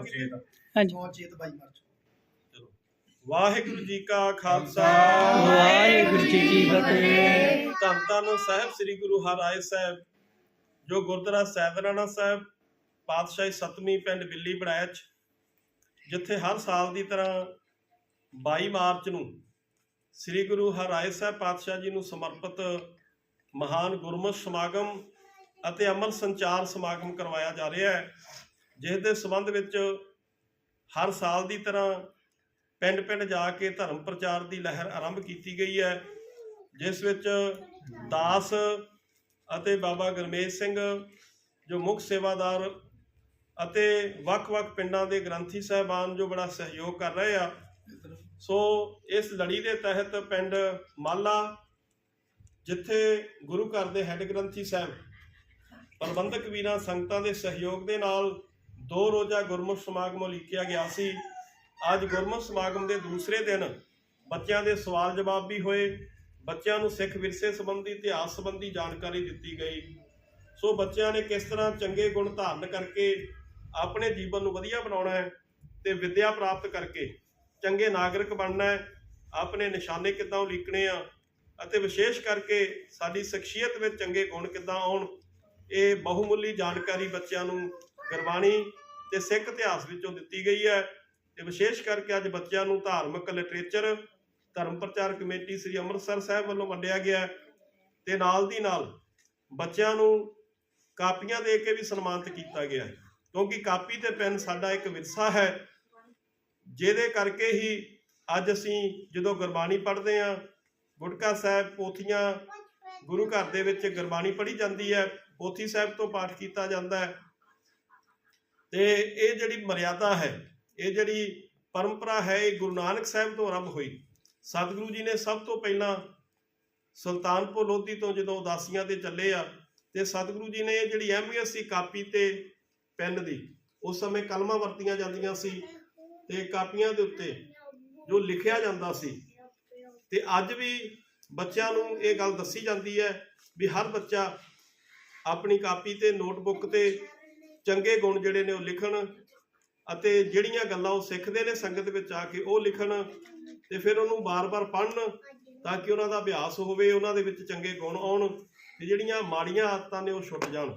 ਦੁਬਾਰਾ ਕੀਤੀ ਹਾਂਜੀ। ਬਹੁਤ ਚੇਤ 22 ਮਾਰਚ ਚਲੋ। ਵਾਹਿਗੁਰੂ ਜੀ ਕਾ ਖਾਲਸਾ। ਵਾਹਿਗੁਰੂ ਜੀ ਕੀ ਫਤਿਹ ਧੰਨ ਧੰਨ ਸਾਹਿਬ ਸ੍ਰੀ ਗੁਰੂ ਹਰਿਰਾਏ ਸਾਹਿਬ ਜੋ ਗੁਰਦੁਆਰਾ ਸਾਹਿਬਰਾਣਾ ਸਾਹਿਬ ਪਾਤਸ਼ਾਹੀ ਸਤਵੀਂ ਪਿੰਡ ਬਿੱਲੀ ਬੜੈਚ ਜਿੱਥੇ ਹਰ ਸਾਲ ਦੀ ਤਰ੍ਹਾਂ 22 ਮਾਰਚ ਨੂੰ ਸ੍ਰੀ ਗੁਰੂ ਹਰਿਰਾਏ ਸਾਹਿਬ ਪਾਤਸ਼ਾਹ ਜੀ ਨੂੰ ਸਮਰਪਿਤ ਮਹਾਨ ਗੁਰਮਤਿ ਸਮਾਗਮ ਅਤੇ ਅਮਲ ਸੰਚਾਰ ਸਮਾਗਮ ਕਰਵਾਇਆ ਜਾ ਰਿਹਾ ਹੈ। ਜਿਸ ਦੇ ਸੰਬੰਧ ਵਿੱਚ ਹਰ ਸਾਲ ਦੀ ਤਰ੍ਹਾਂ ਪਿੰਡ-ਪਿੰਡ ਜਾ ਕੇ ਧਰਮ ਪ੍ਰਚਾਰ ਦੀ ਲਹਿਰ ਆਰੰਭ ਕੀਤੀ ਗਈ ਹੈ, ਜਿਸ ਵਿੱਚ ਦਾਸ ਅਤੇ ਬਾਬਾ ਗਰਮੇਸ਼ ਸਿੰਘ, ਜੋ ਮੁੱਖ ਸੇਵਾਦਾਰ ਅਤੇ ਵੱਖ-ਵੱਖ ਪਿੰਡਾਂ ਦੇ ਗ੍ਰੰਥੀ ਸਾਹਿਬਾਨ ਜੋ ਬੜਾ ਸਹਿਯੋਗ ਕਰ ਰਹੇ ਆ, ਸੋ ਇਸ ਲੜੀ ਦੇ ਤਹਿਤ ਪਿੰਡ ਮਾਲਾ, ਜਿੱਥੇ ਗੁਰੂ ਘਰ ਦੇ ਹੈੱਡ ਗ੍ਰੰਥੀ ਸਾਹਿਬ ਪ੍ਰਬੰਧਕ ਵੀਰਾਂ ਸੰਗਤਾਂ ਦੇ ਸਹਿਯੋਗ ਦੇ ਨਾਲ ਦੋ ਰੋਜ਼ਾ ਗੁਰਮੁਖ ਸਮਾਗਮ ਉਲੀਕਿਆ ਗਿਆ ਸੀ। ਅੱਜ ਗੁਰਮੁਖ ਸਮਾਗਮ ਦੇ ਦੂਸਰੇ ਦਿਨ ਬੱਚਿਆਂ ਦੇ ਸਵਾਲ ਜਵਾਬ ਵੀ ਹੋਏ। ਬੱਚਿਆਂ ਨੂੰ ਸਿੱਖ ਵਿਰਸੇ ਸੰਬੰਧੀ ਇਤਿਹਾਸ ਸੰਬੰਧੀ ਜਾਣਕਾਰੀ ਦਿੱਤੀ ਗਈ। ਸੋ ਬੱਚਿਆਂ ਨੇ ਕਿਸ ਤਰ੍ਹਾਂ ਚੰਗੇ ਗੁਣ ਧਾਰਨ ਕਰਕੇ ਆਪਣੇ ਜੀਵਨ ਨੂੰ ਵਧੀਆ ਬਣਾਉਣਾ ਹੈ ਤੇ ਵਿੱਦਿਆ ਪ੍ਰਾਪਤ ਕਰਕੇ ਚੰਗੇ ਨਾਗਰਿਕ ਬਣਨਾ ਹੈ, ਆਪਣੇ ਨਿਸ਼ਾਨੇ ਕਿੱਦਾਂ ਉਲੀਕਣੇ ਆ ਅਤੇ ਵਿਸ਼ੇਸ਼ ਕਰਕੇ ਸਾਡੀ ਸ਼ਖਸੀਅਤ ਵਿੱਚ ਚੰਗੇ ਗੁਣ ਕਿੱਦਾਂ ਆਉਣ, ਇਹ ਬਹੁਮੁੱਲੀ ਜਾਣਕਾਰੀ ਬੱਚਿਆਂ ਨੂੰ ਗੁਰਬਾਣੀ ਤੇ ਸਿੱਖ ਇਤਿਹਾਸ ਵਿੱਚੋਂ ਦਿੱਤੀ ਗਈ ਹੈ ਤੇ ਵਿਸ਼ੇਸ਼ ਕਰਕੇ ਅੱਜ ਬੱਚਿਆਂ ਨੂੰ ਧਾਰਮਿਕ ਲਿਟਰੇਚਰ, ਧਰਮ ਪ੍ਰਚਾਰ ਕਮੇਟੀ ਸ੍ਰੀ ਅੰਮ੍ਰਿਤਸਰ ਸਾਹਿਬ ਵੱਲੋਂ ਵੰਡਿਆ ਗਿਆ ਹੈ ਤੇ ਨਾਲ ਦੀ ਨਾਲ ਬੱਚਿਆਂ ਨੂੰ ਕਾਪੀਆਂ ਦੇ ਕੇ ਵੀ ਸਨਮਾਨਿਤ ਕੀਤਾ ਗਿਆ ਹੈ। ਕਿਉਂਕਿ ਕਾਪੀ ਤੇ ਪੈਨ ਸਾਡਾ ਇੱਕ ਵਿਰਸਾ ਹੈ, ਜਿਹਦੇ ਕਰਕੇ ਹੀ ਅੱਜ ਅਸੀਂ ਜਦੋਂ ਗੁਰਬਾਣੀ ਪੜ੍ਹਦੇ ਹਾਂ, ਗੁਟਕਾ ਸਾਹਿਬ ਪੋਥੀਆਂ ਗੁਰੂ ਘਰ ਦੇ ਵਿੱਚ ਗੁਰਬਾਣੀ ਪੜ੍ਹੀ ਜਾਂਦੀ ਹੈ, ਪੋਥੀ ਸਾਹਿਬ ਤੋਂ ਪਾਠ ਕੀਤਾ ਜਾਂਦਾ ਹੈ। ਤੇ ਇਹ ਜਿਹੜੀ ਮਰਿਆਦਾ ਹੈ, ਇਹ ਜਿਹੜੀ ਪਰੰਪਰਾ ਹੈ, ਇਹ ਗੁਰੂ ਨਾਨਕ ਸਾਹਿਬ ਤੋਂ ਆਰੰਭ ਹੋਈ। ਸਤਿਗੁਰੂ ਜੀ ਨੇ ਸਭ ਤੋਂ ਪਹਿਲਾਂ ਸੁਲਤਾਨਪੁਰ ਲੋਧੀ ਤੋਂ ਜਦੋਂ ਉਦਾਸੀਆਂ ਤੇ ਚੱਲੇ ਆ, ਤੇ ਸਤਿਗੁਰੂ ਜੀ ਨੇ ਇਹ ਜਿਹੜੀ ਅਹਿਮੀਅਤ ਸੀ ਕਾਪੀ ਤੇ ਪੈਨ ਦੀ, ਉਸ ਸਮੇਂ ਕਲਮਾਂ ਵਰਤੀਆਂ ਜਾਂਦੀਆਂ ਸੀ ਤੇ ਕਾਪੀਆਂ ਦੇ ਉੱਤੇ ਜੋ ਲਿਖਿਆ ਜਾਂਦਾ ਸੀ, ਤੇ ਅੱਜ ਵੀ ਬੱਚਿਆਂ ਨੂੰ ਇਹ ਗੱਲ ਦੱਸੀ ਜਾਂਦੀ ਹੈ ਵੀ ਹਰ ਬੱਚਾ ਆਪਣੀ ਕਾਪੀ ਤੇ ਨੋਟਬੁੱਕ ਤੇ ਚੰਗੇ ਗੁਣ ਜਿਹੜੇ ਨੇ ਉਹ ਲਿਖਣ ਅਤੇ ਜਿਹੜੀਆਂ ਗੱਲਾਂ ਉਹ ਸਿੱਖਦੇ ਨੇ ਸੰਗਤ ਵਿੱਚ ਆ ਕੇ ਉਹ ਲਿਖਣ ਤੇ ਫਿਰ ਉਹਨੂੰ ਬਾਰ-ਬਾਰ ਪੜ੍ਹਨ ਤਾਂ ਕਿ ਉਹਨਾਂ ਦਾ ਅਭਿਆਸ ਹੋਵੇ, ਉਹਨਾਂ ਦੇ ਵਿੱਚ ਚੰਗੇ ਗੁਣ ਆਉਣ ਤੇ ਜਿਹੜੀਆਂ ਮਾੜੀਆਂ ਆਦਤਾਂ ਨੇ ਉਹ ਛੁੱਟ ਜਾਣ।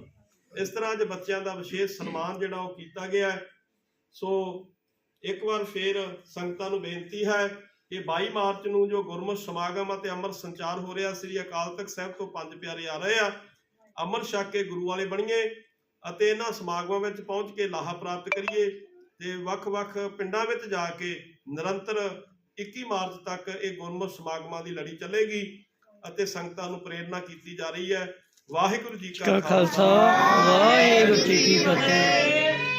ਇਸ ਤਰ੍ਹਾਂ ਅੱਜ ਬੱਚਿਆਂ ਦਾ ਵਿਸ਼ੇਸ਼ ਸਨਮਾਨ ਜਿਹੜਾ ਉਹ ਕੀਤਾ ਗਿਆ ਹੈ। ਸੋ ਇੱਕ ਵਾਰ ਫੇਰ ਸੰਗਤਾਂ ਨੂੰ ਬੇਨਤੀ ਹੈ ਕਿ 22 ਮਾਰਚ ਨੂੰ ਜੋ ਗੁਰਮਤਿ ਸਮਾਗਮ ਅਤੇ ਅੰਮ੍ਰਿਤ ਸੰਚਾਰ ਹੋ ਰਿਹਾ, ਸ੍ਰੀ ਅਕਾਲ ਤਖਤ ਸਾਹਿਬ ਤੋਂ ਪੰਜ ਪਿਆਰੇ ਆ ਰਹੇ ਆ। ਅੰਮ੍ਰਿਤ ਛਕ ਕੇ ਗੁਰੂ ਵਾਲੇ ਬਣੀਏ। ਅਤੇ ਇਹਨਾਂ ਸਮਾਗਮਾਂ ਵਿੱਚ ਪਹੁੰਚ ਕੇ ਲਾਹਾ ਪ੍ਰਾਪਤ ਕਰੀਏ ਤੇ ਵੱਖ-ਵੱਖ ਪਿੰਡਾਂ ਵਿੱਚ ਜਾ ਕੇ ਨਿਰੰਤਰ 21 ਮਾਰਚ ਤੱਕ ਇਹ ਗੁਰਮਤਿ ਸਮਾਗਮਾਂ ਦੀ ਲੜੀ ਚੱਲੇਗੀ ਅਤੇ ਸੰਗਤਾਂ ਨੂੰ ਪ੍ਰੇਰਣਾ ਕੀਤੀ ਜਾ ਰਹੀ ਹੈ। ਵਾਹਿਗੁਰੂ ਜੀ ਕਾ ਖਾਲਸਾ। ਵਾਹਿਗੁਰੂ ਜੀ ਕੀ ਫਤਿਹ।